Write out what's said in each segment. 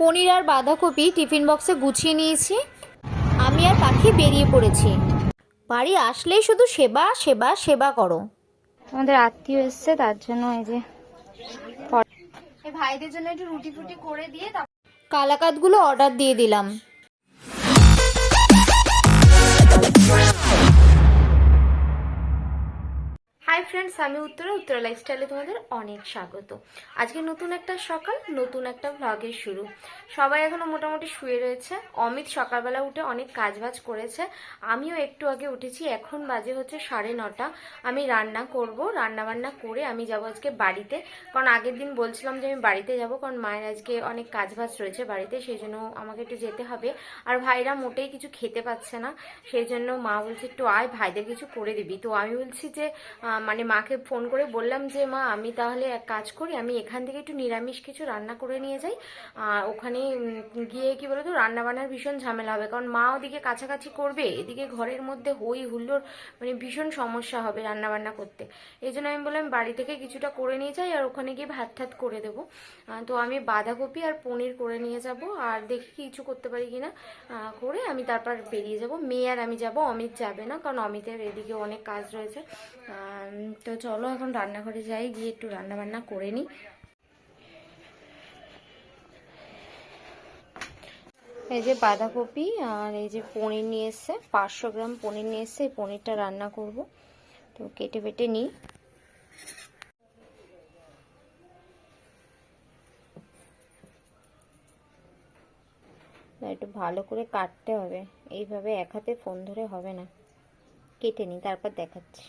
পনির আর বাঁধাকপি টিফিন বক্সে গুছিয়ে নিয়েছি। আমি আর পাখি বেরিয়ে পড়েছি। বাড়ি আসলেই শুধু সেবা সেবা সেবা করো। আমাদের আত্মীয় এসছে তার জন্য এই যে ভাইদের জন্য একটু রুটি ফুটি করে দিয়ে কালাকাতগুলো অর্ডার দিয়ে দিলাম। হাই ফ্রেন্ডস, আমি উত্তরা উত্তরা লাইফস্টাইলে তোমাদের অনেক স্বাগত। আজকে নতুন একটা সকাল, নতুন একটা ভ্লগের শুরু। সবাই এখনও মোটামুটি শুয়ে রয়েছে। অমিত সকালবেলা উঠে অনেক কাজবাজ করেছে। আমিও একটু আগে উঠেছি, এখন বাজে হচ্ছে সাড়ে নটা। আমি রান্না করব রান্না বান্না করে আমি যাব আজকে বাড়িতে। কারণ আগের দিন বলছিলাম যে আমি বাড়িতে যাব, কারণ মায়ের আজকে অনেক কাজবাজ রয়েছে বাড়িতে, সেই জন্য আমাকে একটু যেতে হবে। আর ভাইরা মোটেই কিছু খেতে পাচ্ছে না, সেই জন্য মা বলছে, একটু আয়, ভাইদের কিছু করে দিবি। তো আমি বলছি যে মানে মাকে ফোন করে বললাম যে, মা, আমি তাহলে এক কাজ করি, আমি এখান থেকে একটু নিরামিষ কিছু রান্না করে নিয়ে যাই। আর ওখানে গিয়ে কি বলতো রান্না বান্নার ভীষণ ঝামেলা হবে। কারণ মা ওদিকে কাছাকাছি করবে, এদিকে ঘরের মধ্যে হই হুল্লোড় মানে ভীষণ সমস্যা হবে রান্না বান্না করতে। এই জন্য আমি বললাম, বাড়ি থেকে কিছুটা করে নিয়ে যাই, আর ওখানে গিয়ে ভাত ঠাত করে দেবো। তো আমি বাঁধাকপি আর পনির করে নিয়ে যাব, আর দেখি কিছু করতে পারি কিনা করে আমি তারপর বেরিয়ে যাব। মেয়ে আর আমি যাব, অমিত যাবে না, কারণ অমিতের এদিকে অনেক কাজ রয়েছে। তো চলো এখন রান্নাঘরে যাই, গিয়ে একটু রান্না বান্না করে নিই এই যে বাঁধাকপি আর এই যে পনির নিয়ে এসছে, পাঁচশো গ্রাম পনির নিয়ে এসছে পনিরটা রান্না করব। তো কেটে বেটে নিই একটু ভালো করে কাটতে হবে। এইভাবে এক হাতে ফোন ধরে হবে না। কেটে নিই তারপর দেখাচ্ছি।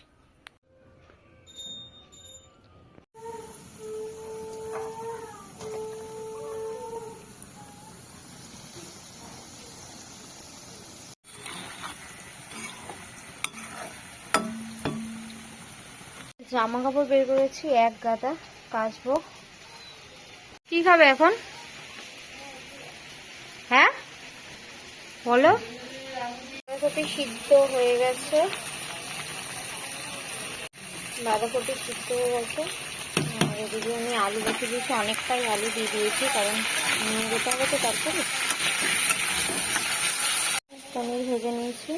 জামা কাপড় বের করেছি, এক গাদা কাচবো। কি খাবে এখন? হ্যাঁ? বলো। বাঁধাকপি সিদ্ধ হয়ে গেছে। বাঁধাকপি সিদ্ধ হয়ে গেছে। এদিকে আমি আলু রেখে দিয়েছি, অনেকটাই আলু দিয়ে দিয়েছি, কারণ নিয়ে যেতে হবে তো তারপরে। পনির ভেজে নিয়েছি।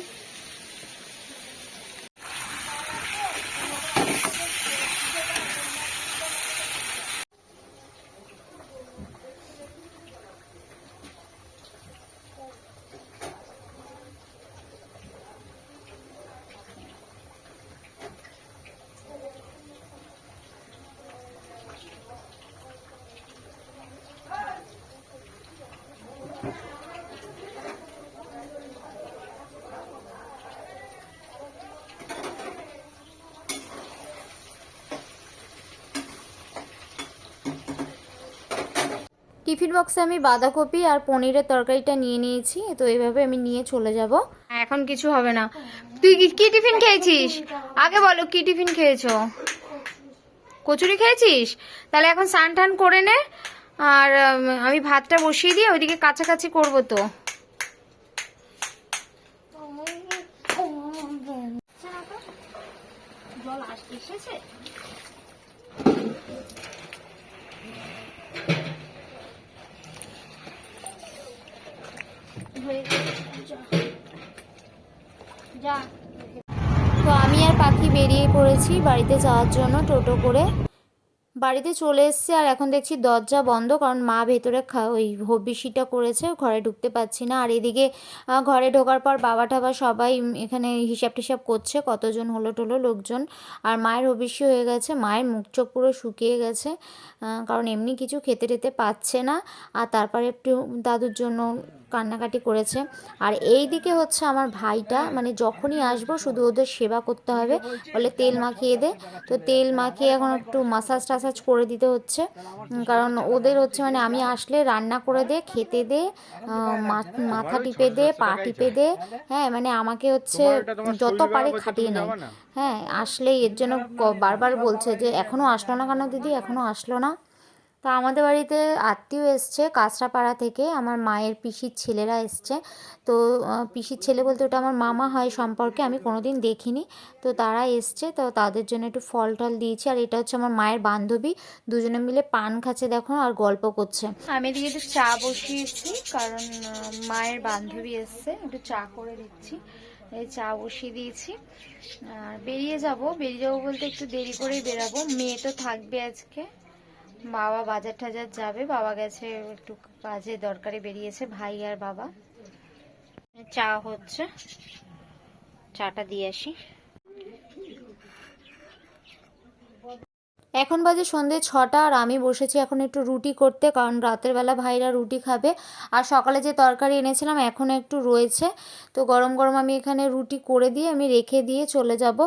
টিফিন বক্সে আমি বাঁধাকপি আর পনিরের তরকারিটা নিয়ে নিয়েছি তো এইভাবে আমি নিয়ে চলে যাব। এখন কিছু হবে না। তুই কি- কি টিফিন খেয়েছিস? আগে বলো কি টিফিন খেয়েছো? কচুরি খেয়েছিস? তাহলে এখন স্নান টান করে নে আর আমি ভাতটা বসিয়ে দিয়ে ওইদিকে কাছাকাছি করব তো। তো আমি আর পাখি বেরিয়ে পড়েছি বাড়িতে যাওয়ার জন্য টোটো করে। বাড়িতে চলে এসছে আর এখন দেখছি দরজা বন্ধ কারণ মা ভেতরে ওই হবিষিটা করেছে, ঘরে ঢুকতে পারছি না। আর এদিকে ঘরে ঢোকার পর বাবা টাবা সবাই এখানে হিসাব টিসাব করছে কতজন হলো টলো লোকজন। আর মায়ের হবিষি হয়ে গেছে, মায়ের মুখ চোখ পুরো শুকিয়ে গেছে কারণ এমনি কিছু খেতে টেতে পাচ্ছে না। আর তারপরে একটু দাদুর জন্য কান্নাকাটি করেছে। আর এই দিকে হচ্ছে আমার ভাইটা মানে যখনই আসব শুধু ওদের সেবা করতে হবে। বলে তেল মাখিয়ে দে। তো তেল মাখিয়ে এখন একটু মাসাজ টাসাজ করে দিতে হচ্ছে। কারণ ওদের হচ্ছে মানে আমি আসলে রান্না করে দে খেতে দে মাথা টিপে দে পা টিপে দে হ্যাঁ মানে আমাকে হচ্ছে যত পারে খাটিয়ে নেয়। হ্যাঁ আসলে এর জন্য বারবার বলছে যে এখনও আসলো না কেন দিদি? এখনও আসলো না? তো আমাদের বাড়িতে আত্মীয় এসছে কাঁচরাপাড়া থেকে, আমার মায়ের পিসির ছেলেরা এসছে। তো পিসির ছেলে বলতে ওটা আমার মামা হয় সম্পর্কে আমি কোনোদিন দেখিনি। তো তারা এসছে, তো তাদের জন্য একটু ফল টল দিয়েছি। আর এটা হচ্ছে আমার মায়ের বান্ধবী, দুজনে মিলে পান খাচ্ছে দেখো আর গল্প করছে। আমি এদিকে একটু চা বসিয়েছি, কারণ মায়ের বান্ধবী এসছে, একটু চা করে দিচ্ছি। এই চা বসিয়ে দিয়েছি। আর বেরিয়ে যাব, বেরিয়ে যাব বলতে একটু দেরি করেই বেরাবো। মেয়ে তো থাকবে আজকে। বাবা বাজার টাজার যাবে, বাবা গেছে একটু কাজে, দরকারে বেরিয়েছে, ভাই আর বাবা। চা হচ্ছে, চাটা দিয়ে আসি। এখন বাজে সন্ধে ছটা আর আমি বসেছি এখন একটু রুটি করতে, কারণ রাতের বেলা ভাইরা রুটি খাবে। আর সকালে যে তরকারি এনেছিলাম এখনও একটু রয়েছে। তো গরম গরম আমি এখানে রুটি করে দিয়ে আমি রেখে দিয়ে চলে যাব।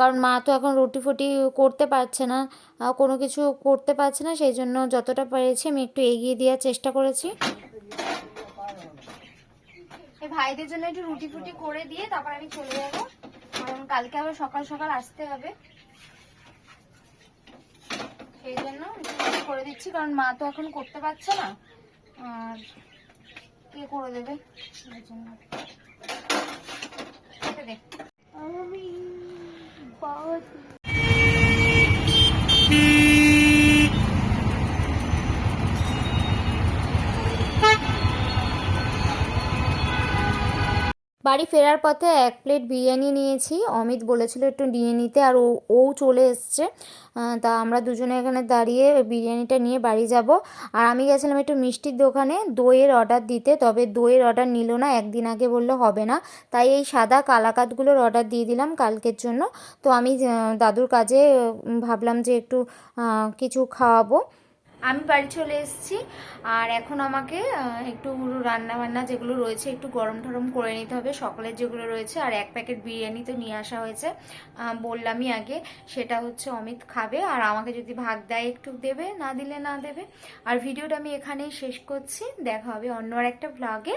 কারণ মা তো এখন রুটি ফুটি করতে পারছে না। কোনো কিছু করতে পারছে না, সেই জন্য যতটা পেরেছি আমি একটু এগিয়ে দেওয়ার চেষ্টা করেছি। ভাইদের জন্য একটু রুটি ফুটি করে দিয়ে তারপর আমি চলে যাব। কারণ কালকে আবার সকাল সকাল আসতে হবে। সেই জন্য করে দিচ্ছি, কারণ মা তো এখন করতে পারছে না। আর কে করে দেবে? সেই জন্য। এটা বাড়ি ফেরার পথে এক প্লেট বিরিয়ানি নিয়েছি। অমিত বলেছিল একটু নিয়ে নিতে, আর ও ও চলে এসছে। তা আমরা দুজনে এখানে দাঁড়িয়ে বিরিয়ানিটা নিয়ে বাড়ি যাব। আর আমি গেছিলাম একটু মিষ্টির দোকানে দইয়ের অর্ডার দিতে, তবে দইয়ের অর্ডার নিল না, একদিন আগে বললে হবে না। তাই এই সাদা কালাকাতগুলোর অর্ডার দিয়ে দিলাম কালকের জন্য। তো আমি দাদুর কাজে ভাবলাম যে একটু কিছু খাওয়াবো। আমি বাড়ি চলে এসেছি, আর এখন আমাকে একটু রান্না বান্না যেগুলো রয়েছে একটু গরম টরম করে নিতে হবে, সকালের যেগুলো রয়েছে, আর এক প্যাকেট বিরিয়ানি তো নিয়ে আসা হয়েছে। বললামই আগে, সেটা হচ্ছে অমিত খাবে, আর আমাকে যদি ভাগ দেয় একটু দেবে, না দিলে না দেবে। আর ভিডিওটা আমি এখানেই শেষ করছি, দেখা হবে অন্য আর একটা ব্লগে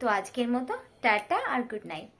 তো আজকের মতো, টাটা আর গুড নাইট